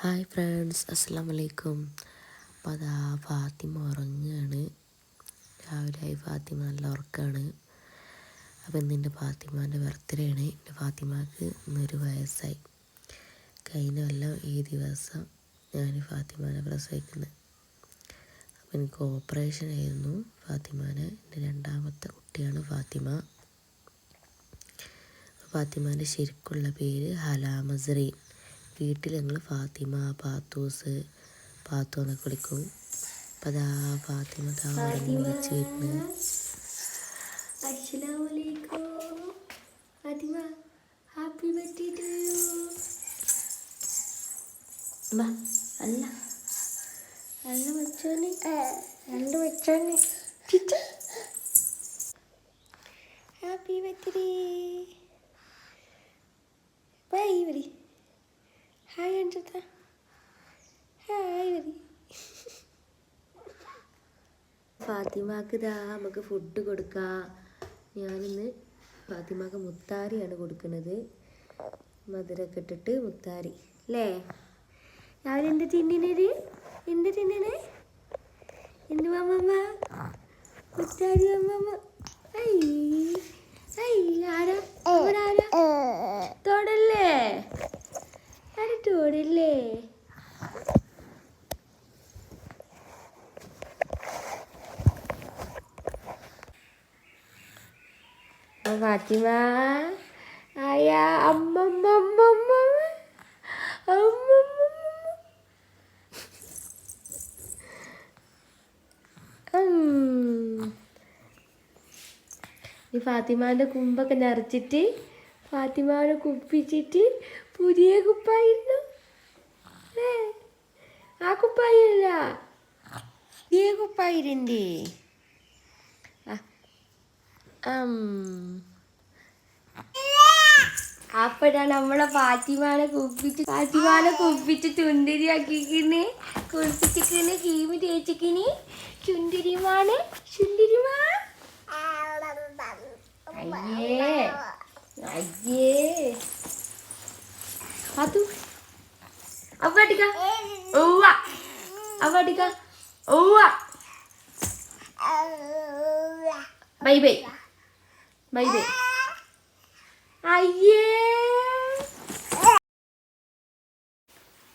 Hi friends അസ്സാം വലൈക്കും അപ്പോൾ അതാ ഫാത്തിമ ഉറങ്ങുകയാണ് രാവിലെ ആയി ഫാത്തിമ നല്ല ഉറക്കമാണ് അപ്പോൾ ഇന്ന് എന്റെ ഫാത്തിമാന്റെ ബർത്ത്ഡേ ആണ്. എന്റെ ഫാത്തിമാക്ക് ഇന്നൊരു വയസ്സായി. കഴിഞ്ഞ കൊല്ലം ഈ ദിവസം ഞാൻ ഫാത്തിമാനെ പ്രസവിക്കുന്നത് അപ്പോൾ എനിക്ക് ഓപ്പറേഷൻ ആയിരുന്നു. ഫാത്തിമാനെ എന്റെ രണ്ടാമത്തെ കുട്ടിയാണ് ഫാത്തിമ. ഫാത്തിമാന്റെ ശരിക്കുള്ള പേര് ഹലാമസറീൻ വീട്ടിൽ ഞങ്ങൾ ഫാത്തിമ പാത്തൂസ് പാത്തു എന്നൊക്കെ വിളിക്കും. അപ്പം അതാ ഫാത്തിമ താ ഉറങ്ങി വിളിച്ച് ഹാപ്പി ബർത്ത്ഡേ ടു യു. ബാ അല്ല. നല്ല വെച്ചോനെ രണ്ട് വെച്ചോനെ ഹാപ്പി ബർത്ത്ഡേ. ബൈ വരി ഹായ് അഞ്ചത്ത ഹായ് വരി ഫാത്തിമാക്ക് ഇതാ നമുക്ക് ഫുഡ് കൊടുക്കാം. ഞാനിന്ന് ഫാത്തിമാക്ക് മുത്താരിയാണ് കൊടുക്കുന്നത്. മധുരമൊക്കെ ഇട്ടിട്ട് മുത്താരി. അല്ലേ രാവിലെ എന്ത് തിന്നണത് എന്ത് തിന്നണേ എന്ത് മാമ്മ മുത്താരി അമ്മമ്മ ഐ ഐ ആരാ? ആരാ തൊടല്ലേ? ആര് തൊടല്ലേ ഫാത്തിമ ആയ അമ്മമ്മ അമ്മമ്മ ഉം. ഈ ഫാത്തിമാന്റെ കുമ്പൊക്കെ നിറച്ചിട്ട് ഫാത്തിമാനെ കുപ്പിച്ചിട്ട് പുതിയ കുപ്പായിരുന്നു ഏ, ആ കുപ്പായല്ല പുതിയ കുപ്പായിരുന്നേ അപ്പോഴാണ് നമ്മളെ പാത്തിമാനെ കുപ്പിച്ച് പാത്തിമാനെ കുപ്പിച്ച് ചുണ്ടിരിയാക്കിക്കിന് കുളിപ്പിച്ചിക്കിന് കീമി തേച്ചിക്കിന് ചുണ്ടിരിമാനെ ചുണ്ടിരിമാ ബൈ ബൈ ബൈ അയ്യേ.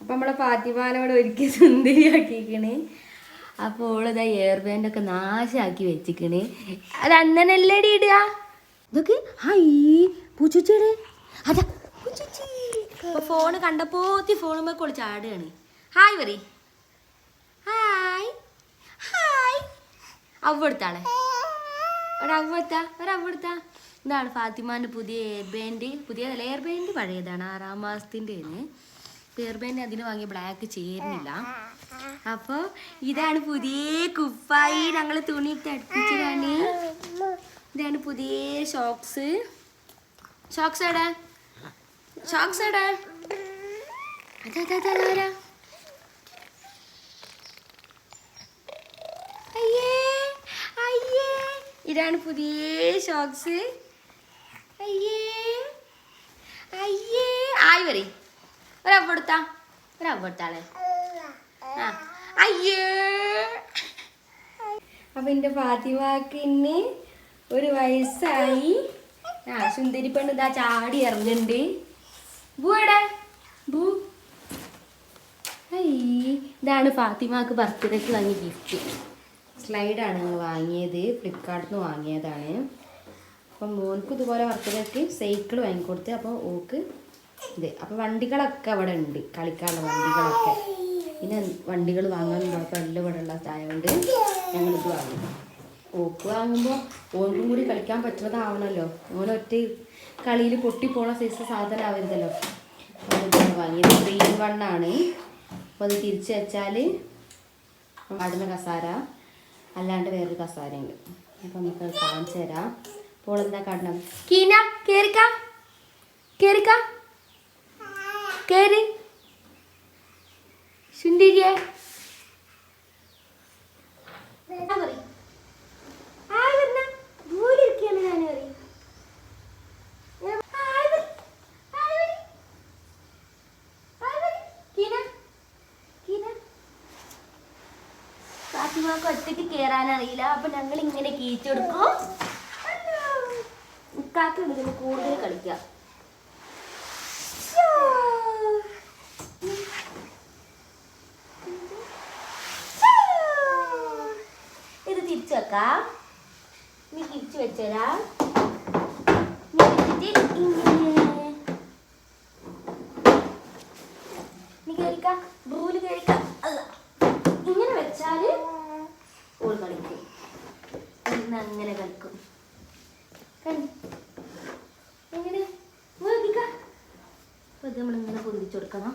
അപ്പൊ നമ്മളെ ഫാത്തിമാനോട് ഒരിക്കൽ സുന്ദരിയാക്കിക്കണ് അപ്പോൾ ഓളിതാ എയർ ബാൻഡൊക്കെ നാശാക്കി വെച്ചിക്കണേ. അത് അന്നനല്ലേടി ഇടുക. ഇതൊക്കെ? ഹൈ പൂച്ചുച്ചിയുടെ? അതാ പൂച്ചുച്ചി. അപ്പൊ ഫോണ് കണ്ടപ്പോത്തി ഫോണുമ്മ കൊളി ചാടുകയാണ് ഹായ് പറ ഹായ്. ഹായ്. അവടുത്താളെ ഒരവടുത്താ ഒരവടുത്താ. ഇതാണ് ഫാത്തിമാന്റെ പുതിയ എയർ ബാൻഡ് പുതിയ എയർ ബാൻഡ് പഴയതാണ് ആറാം മാസത്തിന്റെ എയർ ബാൻഡ് അതിന് വാങ്ങിയ ബ്ലാക്ക് ചേരുന്നില്ല. അപ്പോൾ ഇതാണ് പുതിയ കുപ്പായി ഞങ്ങൾ തുണി ഇട്ട് അടുപ്പിച്ചതാണ്. ഇതാണ് പുതിയ ഷോക്സ് ഷോക്സ് എടാ ഷോക്സ് എടാ അതാ അതാ അതാ ആരാ അയ്യേ അയ്യേ ഇതാണ് പുതിയ ഷോക്സ് അയ്യേ. അയ്യേ. ആയി വരി ഒരവെടുത്താ ഒരവടുത്താളെ ആ. അയ്യേ. അപ്പൊ എന്റെ ഫാത്തിമാക്കിന് ഒരു വയസ്സായി. ആ സുന്ദരി പെണ്ണ് ഇതാ ചാടി ഇറങ്ങുന്നുണ്ട് ബൂ എടെ ഐ ഇതാണ് ഫാത്തിമാക്ക് ബർത്ത്ഡേക്ക് വാങ്ങിയ ഗിഫ്റ്റ് സ്ലൈഡാണ് ഞങ്ങൾ വാങ്ങിയത് ഫ്ലിപ്കാർട്ടിൽ നിന്ന് വാങ്ങിയതാണ്. അപ്പം മോൻക്ക് ഇതുപോലെ വർക്കുകൾക്ക് സൈക്കിൾ വാങ്ങിക്കൊടുത്ത് അപ്പോൾ ഓക്ക് ഇത് അപ്പോൾ വണ്ടികളൊക്കെ അവിടെ ഉണ്ട് കളിക്കാനുള്ള വണ്ടികളൊക്കെ. പിന്നെ വണ്ടികൾ വാങ്ങാൻ കുഴപ്പം എല്ലാം ഇവിടെ ഉള്ള ആയതുകൊണ്ട് ഞങ്ങളിത് വാങ്ങി. ഓക്ക് വാങ്ങുമ്പോൾ ഓർക്കും കൂടി കളിക്കാൻ പറ്റുന്നതാവണമല്ലോ ഓനൊറ്റ കളിയിൽ പൊട്ടിപ്പോണ സൈസ് സാധനം ആവരുതല്ലോ. വാങ്ങിയത്. ത്രീ ഇൻ വൺ ആണ്. അപ്പോൾ അത് തിരിച്ചു വെച്ചാൽ ആടുന്ന കസാര. അല്ലാണ്ട് വേറൊരു കസാരയുണ്ട്. അപ്പം നമുക്ക് കാണിച്ചു തരാം. അപ്പോൾ എന്താ കാണണം കീന കേറിക്ക. കേറി. സുന്ദരിയെ ഫാത്തിമാക്ക് ഒറ്റയ്ക്ക് കേറാൻ അറിയില്ല അപ്പൊ ഞങ്ങൾ ഇങ്ങനെ കീച്ചെടുക്കും കാക്ക് ഇതിന് കൂടുതൽ കളിക്കാം. ഇത് തിരിച്ചു വെക്കാം. നീ തിരിച്ചു വെച്ചരാ ഇങ്ങനെ. നീ ബ്രൂൽ കേറിക്ക അല്ല ഇങ്ങനെ വെച്ചാൽ ഓൾ കളിക്കും ഇന്ന് അങ്ങനെ കളിക്കും കണ്ടോ? എങ്ങനെ നോക്കിക്ക അപ്പൊ ഇത് നമ്മളിങ്ങനെ പൊന്തിച്ചു കൊടുക്കണം.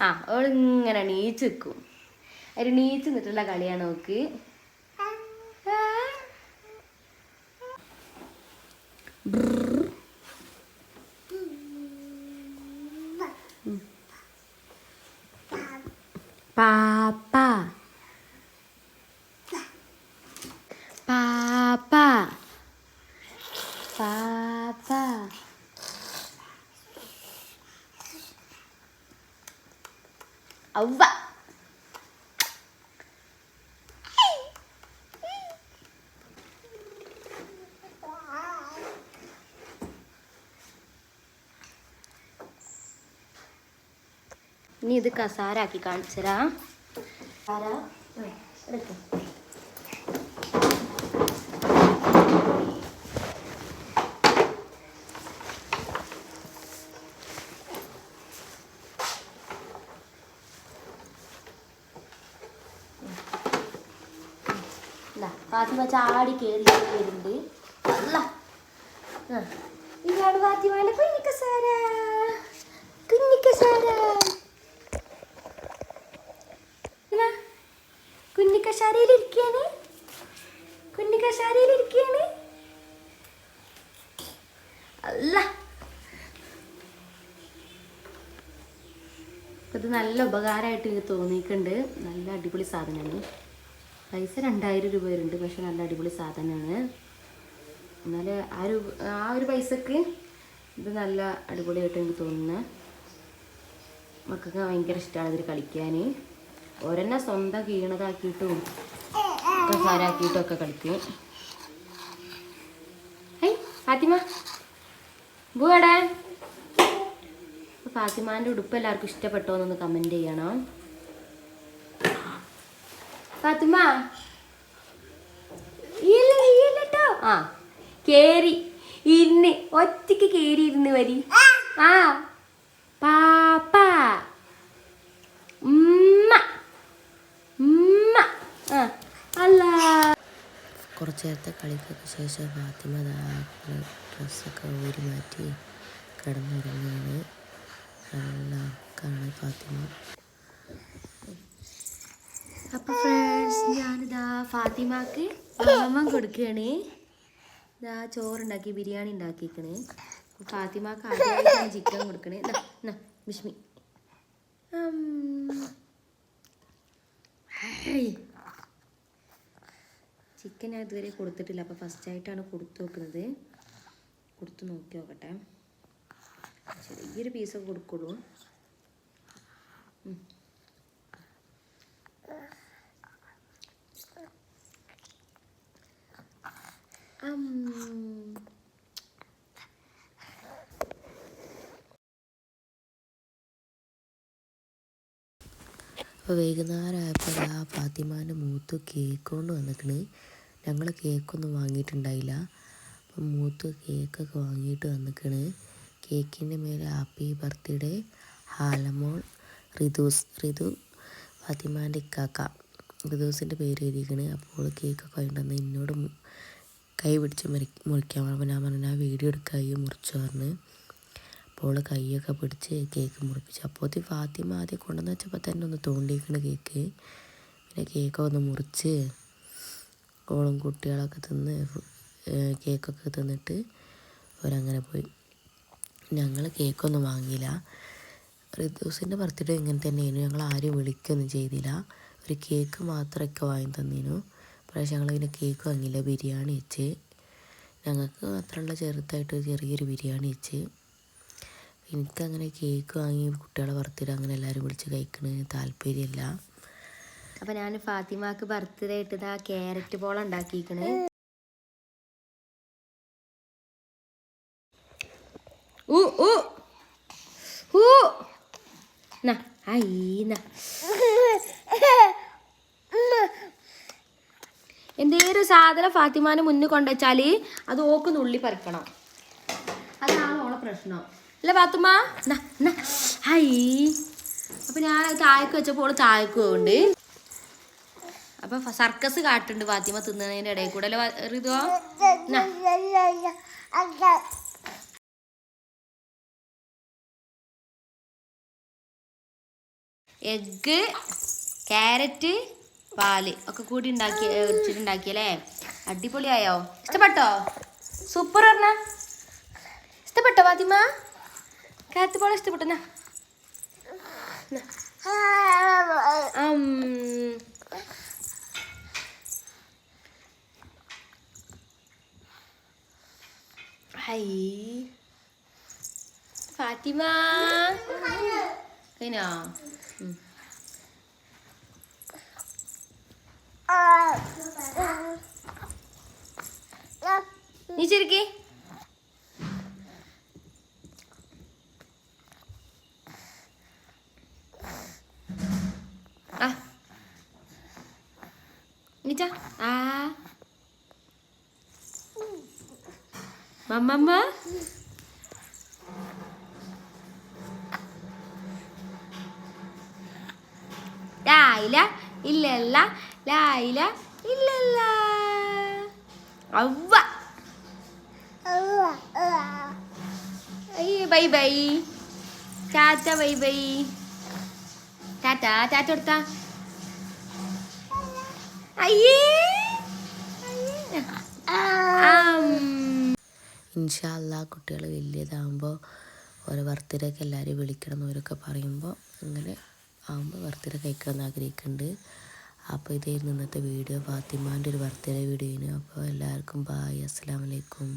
ആ അവളിങ്ങനെ നീച്ച് നിൽക്കും ഒരു നീച്ച് നിന്നിട്ടുള്ള കളിയാണ് നോക്ക് പാപ്പ പാപ്പ പാപ്പ അവ്വ ഇനി ഇത് കസാരാക്കി കാണിച്ചരാ കസാര എടുക്ക്. ഫാത്തിമ ചാടി കയറി അല്ല. ഇതാണ് ഫാത്തിമാന്റെ കുഞ്ഞിക്കസാര കുഞ്ഞിക്കസാര കുഞ്ഞിക്ക ഇരിക്കുകയാണ് കുഞ്ഞിക്കശാരയിൽ ഇരിക്കുകയാണ് അല്ല. ഇത് നല്ല ഉപകാരമായിട്ട് എനിക്ക് തോന്നിയിട്ടുണ്ട്. നല്ല അടിപൊളി സാധനമാണ്. പൈസ രണ്ടായിരം രൂപ വരുന്നുണ്ട് പക്ഷെ നല്ല അടിപൊളി സാധനമാണ്. എന്നാൽ ആ ഒരു ആ ഒരു പൈസക്ക് ഇത് നല്ല അടിപൊളിയായിട്ട് എനിക്ക് തോന്നുന്നത് മക്കൾക്ക് ഭയങ്കര ഇഷ്ടമാണ് ഇതിൽ കളിക്കാൻ ഒരെന്നെ സ്വന്തം കീണതാക്കിയിട്ടും കസാരാക്കിയിട്ടും ഒക്കെ കളിക്കും. ഹൈ ഫാത്തിമ. ബുവാടാ ഫാത്തിമാന്റെ ഉടുപ്പ് എല്ലാവർക്കും ഇഷ്ടപ്പെട്ടോ എന്നൊന്ന് കമന്റ് ചെയ്യണം. ഫാത്തിമ. ഇല്ല ഇല്ലട്ടോ ആ. കേറി. ഇരുന്ന് ഒറ്റയ്ക്ക് കേറി ഇരുന്ന് വരി ആ. പാപ്പ. ഉമ്മ. ഉമ്മ. ആ. അല്ല. കുറച്ച് നേരത്തെ കളിക്കൊക്കെ ശേഷം ഫാത്തിമ ഡ്രസ്സൊക്കെ ഊരി മാറ്റി കിടന്നുറങ്ങുകയാണ്. നല്ല ഉറക്കമാണ് ഫാത്തിമ. അപ്പൊ ഫ്രണ്ട്സ് ഞാനിതാ ഫാത്തിമാക്ക് അമ്മ കൊടുക്കുകയാണ് ഇതാ ചോറുണ്ടാക്കി ബിരിയാണി ഉണ്ടാക്കിക്കണ് ഫാത്തിമാക്ക് ആദ്യമായിട്ടാണ് ചിക്കൻ കൊടുക്കണേ. വിഷ്മി ബിഷ്മി. ചിക്കൻ ഞാൻ ഇതുവരെ കൊടുത്തിട്ടില്ല. അപ്പോൾ ഫസ്റ്റ് ആയിട്ടാണ് കൊടുത്തു നോക്കുന്നത്. കൊടുത്തു നോക്കി നോക്കട്ടെ. ചെറിയൊരു പീസൊക്കെ കൊടുക്കുള്ളൂ. അപ്പോൾ വൈകുന്നേരമായപ്പോൾ ആ ഫാത്തിമാന്റെ മൂത്ത് കേക്ക് കൊണ്ട് വന്നിക്കണ്. ഞങ്ങൾ കേക്കൊന്നും വാങ്ങിയിട്ടുണ്ടായില്ല. അപ്പം മൂത്ത് കേക്കൊക്കെ വാങ്ങിയിട്ട് വന്നിക്കണ്. കേക്കിന്റെ മേലെ ഹാപ്പി ബർത്ത്ഡേ ഹാലമോൾ റിദൂസ് റിതു ഫാത്തിമാന്റെ ഇക്കാക്ക. റിദൂസിന്റെ പേര് എഴുതിക്കണ്. അപ്പോൾ കേക്കൊക്കെ വാങ്ങിയിട്ട് വന്ന് എന്നോട് കൈ പിടിച്ച് മുറി മുറിക്കാൻ പറഞ്ഞു. ഞാൻ പറഞ്ഞു വീഡിയോ എടുക്കാൻ മുറിച്ചു പറഞ്ഞ്. അപ്പോൾ കൈയൊക്കെ പിടിച്ച് കേക്ക് മുറിപ്പിച്ചു. അപ്പോൾ ഫാത്തിമ ആദ്യം കൊണ്ടുവന്ന് വെച്ചപ്പോൾ തന്നെ ഒന്ന് തോണ്ടിയിരിക്കണ കേക്ക്. പിന്നെ കേക്ക് ഒന്ന് മുറിച്ച് ഓളും കുട്ടികളൊക്കെ തിന്ന് കേക്കൊക്കെ തിന്നിട്ട് അവരങ്ങനെ പോയി. ഞങ്ങൾ കേക്കൊന്നും വാങ്ങിയില്ല. റിദൂസിന്റെ ബർത്ത്ഡേ ഇങ്ങനെ തന്നെയായിരുന്നു. ഞങ്ങൾ ആരും വിളിക്കുകയൊന്നും ചെയ്തില്ല. ഒരു കേക്ക് മാത്രമൊക്കെ വാങ്ങി തന്നീനു. പ്രാവശ്യം ഞങ്ങളിങ്ങനെ കേക്ക് വാങ്ങിയില്ല ബിരിയാണി വെച്ച്. ഞങ്ങൾക്ക് മാത്രമുള്ള ചെറുതായിട്ട് ചെറിയൊരു ബിരിയാണി വെച്ച്. എനിക്കങ്ങനെ കേക്ക് വാങ്ങി കുട്ടികളെ ബർത്ത്ഡേ അങ്ങനെ എല്ലാവരും വിളിച്ച് കഴിക്കണതിന് താല്പര്യമില്ല. അപ്പോൾ ഞാൻ ഫാത്തിമാക്ക് ബർത്ത്ഡേ ആയിട്ട് ഇതാ ക്യാരറ്റ് ബോൾ ഉണ്ടാക്കിയിരിക്കണേ. ഊ ഊ ഊ. നാ ഐ നാ സാധനം ഫാത്തിമാനെ മുന്നിൽ കൊണ്ടുവച്ചാൽ അത് ഓക്ക് നുള്ളി പറിക്കണം. അതാണ് ഓളെ പ്രശ്നം. അല്ലേ ഫാത്തിമ? ഹൈ അപ്പൊ ഞാൻ താഴേക്ക് വെച്ചപ്പോൾ ഓൾ താഴേക്ക് പോകുന്നുണ്ട് അപ്പൊ സർക്കസ് കാട്ടുണ്ട് ഫാത്തിമ തിന്നതിന്റെ ഇടയിൽ കൂടെ അല്ലേ എഗ്ഗ് ക്യാരറ്റ് പാൽ ഒക്കെ കൂടി ഉണ്ടാക്കി വെച്ചിട്ടുണ്ടാക്കിയല്ലേ അടിപൊളിയായോ? ഇഷ്ടപ്പെട്ടോ? സൂപ്പർ പറഞ്ഞ ഇഷ്ടപ്പെട്ടോ ഫാത്തിമ? കാത്ത് പോലെ ഇഷ്ടപ്പെട്ടു. ഹൈ. ഫാത്തിമ. കഴിഞ്ഞോ? നീ ശരിക്ക് ആ. നീച്ച. ആ. മമ്മമ്മ. ഇല്ല ഇല്ലല്ല ലായില ഇല്ലല്ല. അവ്വ. Bye bye. Tata bye bye. Tata tata കൊടുത്ത. ഇൻഷാല്ല കുട്ടികൾ വലിയതാകുമ്പോൾ ഓരോ ബർത്ത്ഡേക്ക് എല്ലാവരും വിളിക്കണം എന്നവരൊക്കെ പറയുമ്പോൾ അങ്ങനെ ആകുമ്പോൾ ബർത്ത്ഡേ കഴിക്കണം എന്ന് ആഗ്രഹിക്കുന്നുണ്ട് അപ്പോൾ ഇതായിരുന്നു ഇന്നത്തെ വീഡിയോ. ഫാത്തിമാന്റെ ഒരു ബർത്ത്ഡേ വീഡിയോ അപ്പോൾ എല്ലാവർക്കും ബായ് അസ്സാം വലൈക്കും